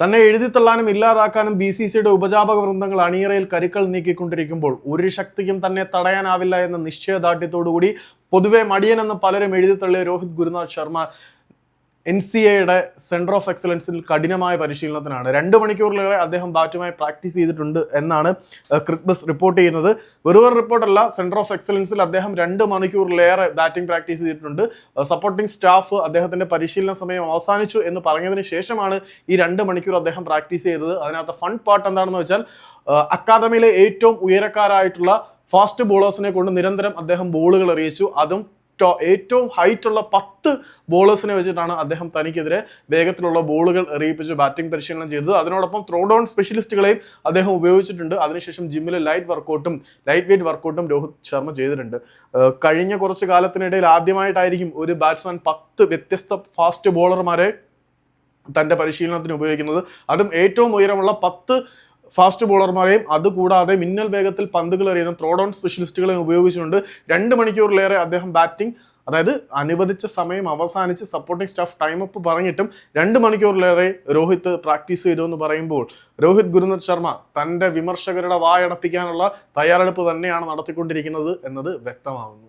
തന്നെ എഴുതിത്തള്ളാനും ഇല്ലാതാക്കാനും B C സിയുടെ ഉപജാപക വൃന്ദങ്ങൾ അണിയറയിൽ കരുക്കൾ നീക്കിക്കൊണ്ടിരിക്കുമ്പോൾ ഒരു ശക്തിക്കും തന്നെ തടയാനാവില്ല എന്ന നിശ്ചയദാർഢ്യത്തോടുകൂടി പൊതുവെ മടിയനെന്ന് പലരും എഴുതിത്തള്ളിയ രോഹിത് ഗുരുനാഥ് ശർമ്മ എൻ സി എയുടെ സെന്റർ ഓഫ് എക്സലൻസിൽ കഠിനമായ പരിശീലനത്തിനാണ്. രണ്ട് മണിക്കൂറിലേറെ അദ്ദേഹം ബാറ്റുമായി പ്രാക്ടീസ് ചെയ്തിട്ടുണ്ട് എന്നാണ് ക്രിക്ബസ് റിപ്പോർട്ട് ചെയ്യുന്നത്. വെറുതെ റിപ്പോർട്ടല്ല സെന്റർ ഓഫ് എക്സലൻസിൽ അദ്ദേഹം രണ്ട് മണിക്കൂറിലേറെ ബാറ്റിംഗ് പ്രാക്ടീസ് ചെയ്തിട്ടുണ്ട്. സപ്പോർട്ടിംഗ് സ്റ്റാഫ് അദ്ദേഹത്തിന്റെ പരിശീലന സമയം അവസാനിച്ചു എന്ന് പറഞ്ഞതിന് ശേഷമാണ് ഈ രണ്ട് മണിക്കൂർ അദ്ദേഹം പ്രാക്ടീസ് ചെയ്തത്. അതിനകത്ത് ഫൺ പാർട്ട് എന്താണെന്ന് വെച്ചാൽ അക്കാദമിയിലെ ഏറ്റവും ഉയരക്കാരായിട്ടുള്ള ഫാസ്റ്റ് ബോളേഴ്സിനെ കൊണ്ട് നിരന്തരം അദ്ദേഹം ബോളുകൾ എറിയിച്ചു. അതും ഏറ്റവും ഹൈറ്റ് ഉള്ള പത്ത് ബോളേഴ്സിനെ വെച്ചിട്ടാണ് അദ്ദേഹം തനിക്കെതിരെ വേഗത്തിലുള്ള ബോളുകൾ എറിയിപ്പിച്ച് ബാറ്റിംഗ് പരിശീലനം ചെയ്തത്. അതിനോടൊപ്പം ത്രോ ഡൗൺ സ്പെഷ്യലിസ്റ്റുകളെയും അദ്ദേഹം ഉപയോഗിച്ചിട്ടുണ്ട്. അതിനുശേഷം ജിമ്മിലെ ലൈറ്റ് വർക്കൗട്ടും ലൈറ്റ് വെയിറ്റ് വർക്കൗട്ടും രോഹിത് ശർമ്മ ചെയ്തിട്ടുണ്ട്. കഴിഞ്ഞ കുറച്ച് കാലത്തിനിടയിൽ ആദ്യമായിട്ടായിരിക്കും ഒരു ബാറ്റ്സ്മാൻ പത്ത് വ്യത്യസ്ത ഫാസ്റ്റ് ബോളർമാരെ തന്റെ പരിശീലനത്തിന് ഉപയോഗിക്കുന്നത്. അതും ഏറ്റവും ഉയരമുള്ള പത്ത് ഫാസ്റ്റ് ബോളർമാരെയും അതുകൂടാതെ മിന്നൽ വേഗത്തിൽ പന്തുകൾ എറിയുന്ന ത്രോ ഡൗൺ സ്പെഷ്യലിസ്റ്റുകളെയും ഉപയോഗിച്ചുകൊണ്ട് രണ്ട് മണിക്കൂറിലേറെ അദ്ദേഹം ബാറ്റിംഗ് അതായത് അനുവദിച്ച സമയം അവസാനിച്ച് സപ്പോർട്ടിംഗ് സ്റ്റാഫ് ടൈം അപ്പ് പറഞ്ഞിട്ടും രണ്ട് മണിക്കൂറിലേറെ രോഹിത് പ്രാക്ടീസ് ചെയ്തു എന്ന് പറയുമ്പോൾ രോഹിത് ഗുരുനാഥ് ശർമ്മ തന്റെ വിമർശകരുടെ വായടപ്പിക്കാനുള്ള തയ്യാറെടുപ്പ് തന്നെയാണ് നടത്തിക്കൊണ്ടിരിക്കുന്നത് എന്നത് വ്യക്തമാവുന്നു.